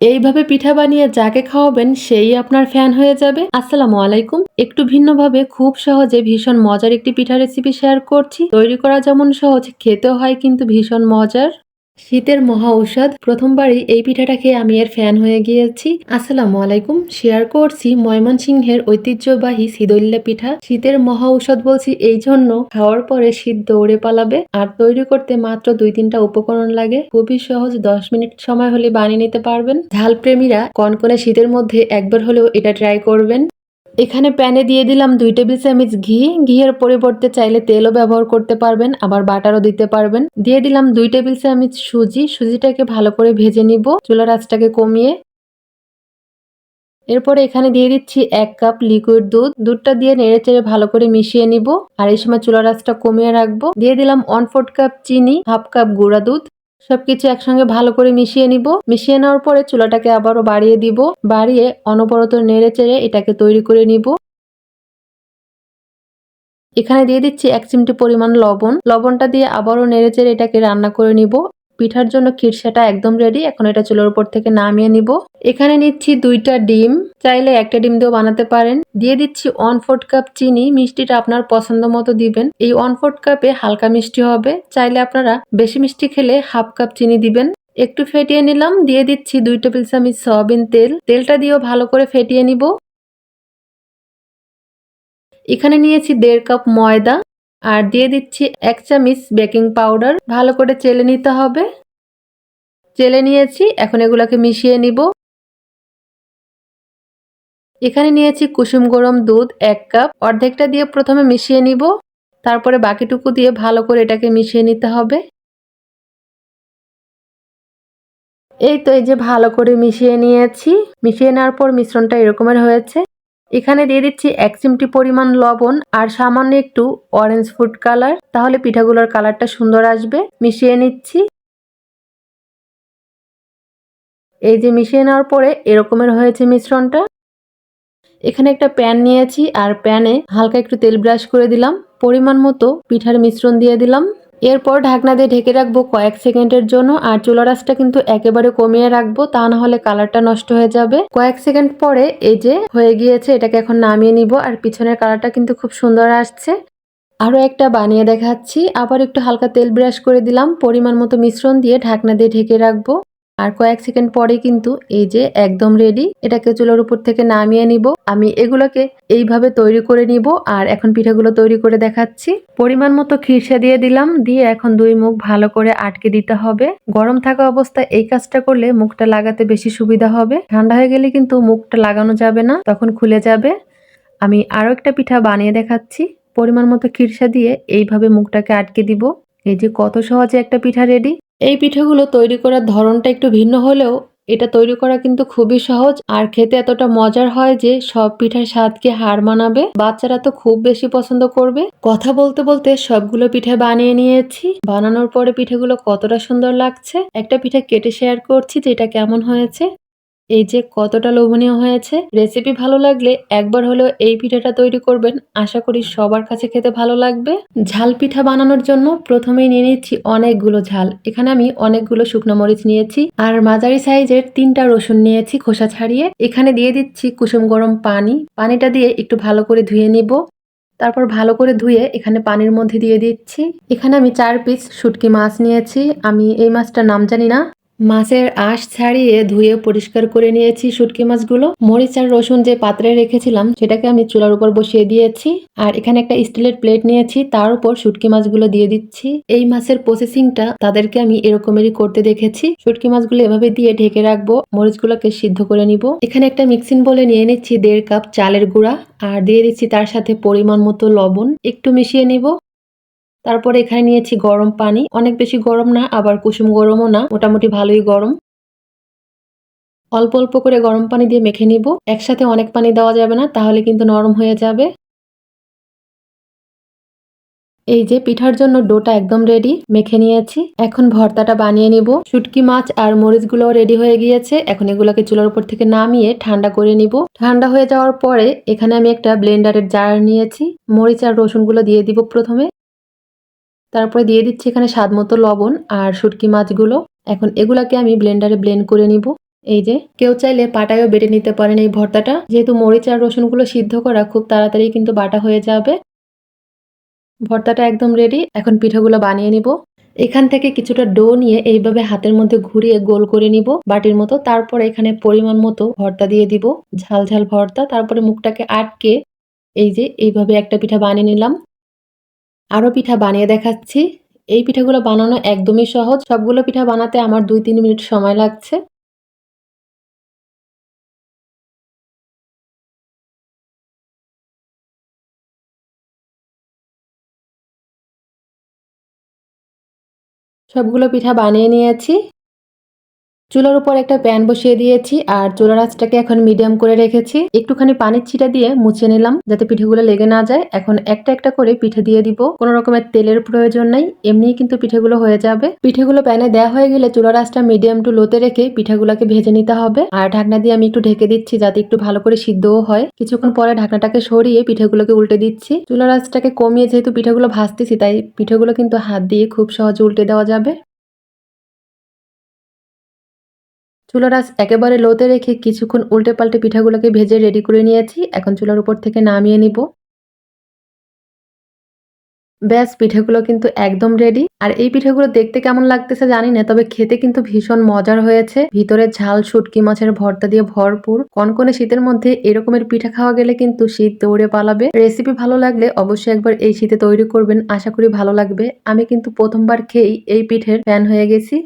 এইভাবে পিঠা বানিয়ে যাকে খাওয়াবেন সেই আপনার ফ্যান হয়ে যাবে। আসসালামু আলাইকুম। একটু ভিন্নভাবে খুব সহজে ভীষণ মজার একটি পিঠা রেসিপি শেয়ার করছি। তৈরি করা যেমন সহজ, খেতেও হয় কিন্তু ভীষণ মজার। শীতের মহা ঔষধ। প্রথমবারই এই পিঠাটা খেয়ে আমি এর ফ্যান হয়ে গিয়েছি। আসসালামু আলাইকুম। শেয়ার করছি ময়মনসিংহের ঐতিহ্যবাহী সিদল্লা পিঠা। শীতের মহা ঔষধ বলছি এই জন্য খাওয়ার পরে শীত দৌড়ে পালাবে। আর তৈরি করতে মাত্র দুই তিনটা উপকরণ লাগে। খুবই সহজ, দশ মিনিট সময় হলে বানিয়ে নিতে পারবেন। ঝাল প্রেমীরা কনকনে শীতের মধ্যে একবার হলেও এটা ট্রাই করবেন। এখানে প্যানে দিয়ে দিলাম দুই টেবিল চামচ ঘি। ঘিয়ের পরিবর্তে চাইলে তেলও ব্যবহার করতে পারবেন, আবার বাটারও দিতে পারবেন। দিয়ে দিলাম দুই টেবিল চামচ সুজি। সুজিটাকে ভালো করে ভেজে নিব চুলার আঁচটাকে কমিয়ে। এরপরে এখানে দিয়ে দিচ্ছি এক কাপ লিকুইড দুধ। দুধটা দিয়ে নেড়ে চেড়ে ভালো করে মিশিয়ে নিব। আর এই সময় চুলার আঁচটা কমিয়ে রাখব। দিয়ে দিলাম ওয়ান ফোর্থ কাপ চিনি, হাফ কাপ গুঁড়া দুধ। সবকিছু একসঙ্গে ভালো করে মিশিয়ে নিব। মিশিয়ে নেওয়ার পরে চুলাটাকে আবারও বাড়িয়ে দিব। বাড়িয়ে অনবরত নেড়ে চেড়ে এটাকে তৈরি করে নিব। এখানে দিয়ে দিচ্ছি এক চিমটি পরিমাণ লবণ। লবণটা দিয়ে আবারও নেড়ে চেড়ে এটাকে রান্না করে নিব। পিঠার জন্য খিরসাটা একদম রেডি এখন এটা চুলোর উপর থেকে নামিয়ে নিব। এখানে নিচ্ছি দুইটা ডিম। চাইলে একটা ডিম দিয়েও বানাতে পারেন। দিয়ে দিচ্ছি ওয়ান ফোর্থ কাপ চিনি। মিষ্টিটা আপনার পছন্দ মতো দিবেন। এই ওয়ান ফোর্থ কাপে হালকা মিষ্টি হবে। চাইলে আপনারা বেশি মিষ্টি খেলে হাফ কাপ চিনি দিবেন। একটু ফেটিয়ে নিলাম। দিয়ে দিচ্ছি দুই টেবিল চামচ সয়াবিন তেল। তেলটা দিয়েও ভালো করে ফেটিয়ে নিব। এখানে নিয়েছি দেড় কাপ ময়দা। আর দিয়ে দিচ্ছি এক চামচ বেকিং পাউডার। ভালো করে চেলে নিতে হবে। চেলে নিয়েছি, এখন এগুলোকে মিশিয়ে নিব। এখানে নিয়েছি কুসুম গরম দুধ এক কাপ। অর্ধেকটা দিয়ে প্রথমে মিশিয়ে নিব। তারপরে বাকিটুকু দিয়ে ভালো করে এটাকে মিশিয়ে নিতে হবে। এই তো এই যে ভালো করে মিশিয়ে নিয়েছি। মিশিয়ে নেওয়ার পর মিশ্রণটা এরকমের হয়েছে। এখানে দিয়ে দিচ্ছি এক চিমটি পরিমাণ লবণ আর সামান্য একটু অরেঞ্জ ফুড কালার তাহলে পিঠাগুলোর কালারটা সুন্দর আসবে। মিশিয়ে নিচ্ছি। এই যে মিশিয়ে নেওয়ার পরে এরকমের হয়েছে মিশ্রণটা। এখানে একটা প্যান নিয়েছি আর প্যানে হালকা একটু তেল ব্রাশ করে দিলাম। পরিমাণ মতো পিঠার মিশ্রণ দিয়ে দিলাম। এরপর ঢাকনা দিয়ে ঢেকে রাখব কয়েক সেকেন্ডের জন্য, আর চুলা রাসটা কিন্তু একেবারে কমিয়ে রাখব, তা না হলে কালারটা নষ্ট হয়ে যাবে। কয়েক সেকেন্ড পরে এই যে হয়ে গিয়েছে, এটাকে এখন নামিয়ে নিব, আর পিছনের কালারটা কিন্তু খুব সুন্দর আসছে। আরও একটা বানিয়ে দেখাচ্ছি, আবার একটু হালকা তেল ব্রাশ করে দিলাম, পরিমাণ মতো মিশ্রণ দিয়ে ঢাকনা দিয়ে ঢেকে রাখব। আর কয়েক সেকেন্ড পরে কিন্তু এই যে একদম রেডি এটাকে চুলোর উপর থেকে নামিয়ে নিব। আমি এগুলোকে এইভাবে তৈরি করে নিব আর এখন পিঠাগুলো তৈরি করে দেখাচ্ছি। পরিমাণ মতো খিরসা দিয়ে দিলাম, দিয়ে এখন দুই মুখ ভালো করে আটকে দিতে হবে। গরম থাকা অবস্থায় এই কাজটা করলে মুখটা লাগাতে বেশি সুবিধা হবে। ঠান্ডা হয়ে গেলে কিন্তু মুখটা লাগানো যাবে না, তখন খুলে যাবে। আমি আরও একটা পিঠা বানিয়ে দেখাচ্ছি। পরিমাণ মতো খিরসা দিয়ে এইভাবে মুখটাকে আটকে দিব। এই যে কত সহজে একটা পিঠা রেডি এই পিঠেগুলো তৈরি করার ধরনটা একটু ভিন্ন হলেও এটা তৈরি করা কিন্তু খুবই সহজ। আর খেতে এতটা মজার হয় যে সব পিঠার স্বাদকে হার মানাবে। বাচ্চারা তো খুব বেশি পছন্দ করবে। কথা বলতে বলতে সবগুলো পিঠে বানিয়ে নিয়েছি। বানানোর পরে পিঠেগুলো কতটা সুন্দর লাগছে। একটা পিঠে কেটে শেয়ার করছি যে এটা কেমন হয়েছে। এই যে কতটা লোভনীয় হয়েছে রেসিপি ভালো লাগলে একবার হলেও এই পিঠাটা তৈরি করবেন। আশা করি সবার কাছে খেতে ভালো লাগবে। ঝাল পিঠা বানানোর জন্য প্রথমেই নিয়ে নিচ্ছি অনেকগুলো ঝাল। এখানে আমি অনেকগুলো শুকনো মরিচ নিয়েছি আর মাঝারি সাইজের তিনটা রসুন নিয়েছি খোসা ছাড়িয়ে। এখানে দিয়ে দিচ্ছি কুসুম গরম পানি। পানিটা দিয়ে একটু ভালো করে ধুয়ে নিব। তারপর ভালো করে ধুয়ে এখানে পানির মধ্যে দিয়ে দিচ্ছি। এখানে আমি চার পিস শুটকি মাছ নিয়েছি। আমি এই মাছটার নাম জানি না। মাছের আঁশ ছাড়িয়ে ধুয়ে পরিষ্কার করে নিয়েছি শুটকি মাছগুলো। মরিচ আর রসুন যে পাত্রে রেখেছিলাম, সেটাকে আমি চুলার উপর বসিয়ে দিয়েছি। আর এখানে একটা স্টিলের প্লেট নিয়েছি, তার উপর শুটকি মাছগুলো দিয়ে দিচ্ছি। এই মাছের প্রসেসিংটা তাদেরকে আমি এরকমেরই করতে দেখেছি। শুটকি মাছগুলো এভাবে দিয়ে ঢেকে রাখব, মরিচগুলোকে সিদ্ধ করে নিব। এখানে একটা মিক্সিং বলে নিয়ে নিচ্ছি দেড় কাপ চালের গুঁড়া, আর দিয়ে দিচ্ছি তার সাথে পরিমাণ মতো লবণ। একটু মিশিয়ে নিব। তারপরে এখানে নিয়েছি গরম পানি। অনেক বেশি গরম না, আবার কুসুম গরমও না, মোটামুটি ভালোই গরম। অল্প অল্প করে গরম পানি দিয়ে মেখে নিব। একসাথে অনেক পানি দেওয়া যাবে না, তাহলে কিন্তু নরম হয়ে যাবে। এই যে পিঠার জন্য ডোটা একদম রেডি মেখে নিয়েছি। এখন ভর্তাটা বানিয়ে নিব। শুটকি মাছ আর মরিচগুলো রেডি হয়ে গিয়েছে। এখন এগুলোকে চুলার উপর থেকে নামিয়ে ঠান্ডা করে নিব। ঠান্ডা হয়ে যাওয়ার পরে এখানে আমি একটা ব্লেন্ডারের জার নিয়েছি। মরিচ আর রসুনগুলো দিয়ে দিব প্রথমে। তারপরে দিয়ে দিচ্ছি এখানে স্বাদ মতো লবণ আর শুটকি মাছগুলো। এখন এগুলাকে আমি ব্লেন্ডারে ব্লেন্ড করে নিব। এই যে, কেউ চাইলে পাটায়ও বেটে নিতে পারেন এই ভর্তাটা। যেহেতু মরিচ আর রসুনগুলো সিদ্ধ করা, খুব তাড়াতাড়ি কিন্তু বাটা হয়ে যাবে। ভর্তাটা একদম রেডি এখন পিঠাগুলো বানিয়ে নিব। এখান থেকে কিছুটা ডো নিয়ে এইভাবে হাতের মধ্যে ঘুরিয়ে গোল করে নিব বাটির মতো। তারপর এখানে পরিমাণ মতো ভর্তা দিয়ে দিব। ঝাল ঝাল ভর্তা, তারপরে মুখটাকে আটকে এই যে, এইভাবে একটা পিঠা বানিয়ে নিলাম। আরও পিঠা বানিয়ে দেখাচ্ছি। এই পিঠাগুলো বানানো একদমই সহজ। সবগুলো পিঠা বানাতে আমার দুই তিন মিনিট সময় লাগছে। সবগুলো পিঠা বানিয়ে নিয়েছি। চুলার উপর একটা প্যান বসিয়ে দিয়েছি আর চুলার আঁচটাকে এখন মিডিয়াম করে রেখেছি। একটুখানি পানির ছিটা দিয়ে মুছে নিলাম যাতে পিঠেগুলো লেগে না যায়। এখন একটা একটা করে পিঠে দিয়ে দিব। কোনো রকমের তেলের প্রয়োজন নাই, এমনিই কিন্তু পিঠেগুলো হয়ে যাবে। পিঠেগুলো প্যানে দেওয়া হয়ে গেলে চুলার আঁচটা মিডিয়াম টু লোতে রেখে পিঠাগুলোকে ভেজে নিতে হবে। আর ঢাকনা দিয়ে আমি একটু ঢেকে দিচ্ছি যাতে একটু ভালো করে সিদ্ধও হয়। কিছুক্ষণ পরে ঢাকনাটাকে সরিয়ে পিঠেগুলোকে উল্টে দিচ্ছি। চুলার আঁচটাকে কমিয়ে যেহেতু পিঠেগুলো ভাজতেছি, তাই পিঠেগুলো কিন্তু হাত দিয়ে খুব সহজে উল্টে দেওয়া যাবে। চুলার আঁচ একেবারে লোতে রেখে কিছুক্ষণ উল্টে পাল্টে পিঠাগুলোকে ভেজে রেডি করে নিয়েছি। এখন চুলার উপর থেকে নামিয়ে নিব। ব্যাস, পিঠেগুলো কিন্তু একদম রেডি আর এই পিঠেগুলো দেখতে কেমন লাগতেছে জানি না, তবে খেতে কিন্তু ভীষণ মজার হয়েছে। ভিতরে ঝাল, শুটকি মাছের ভর্তা দিয়ে ভরপুর। কনকনে শীতের মধ্যে এরকমের পিঠা খাওয়া গেলে কিন্তু শীত দৌড়ে পালাবে। রেসিপি ভালো লাগলে অবশ্যই একবার এই শীতে তৈরি করবেন। আশা করি ভালো লাগবে। আমি কিন্তু প্রথমবার খেয়েই এই পিঠের ফ্যান হয়ে গেছি।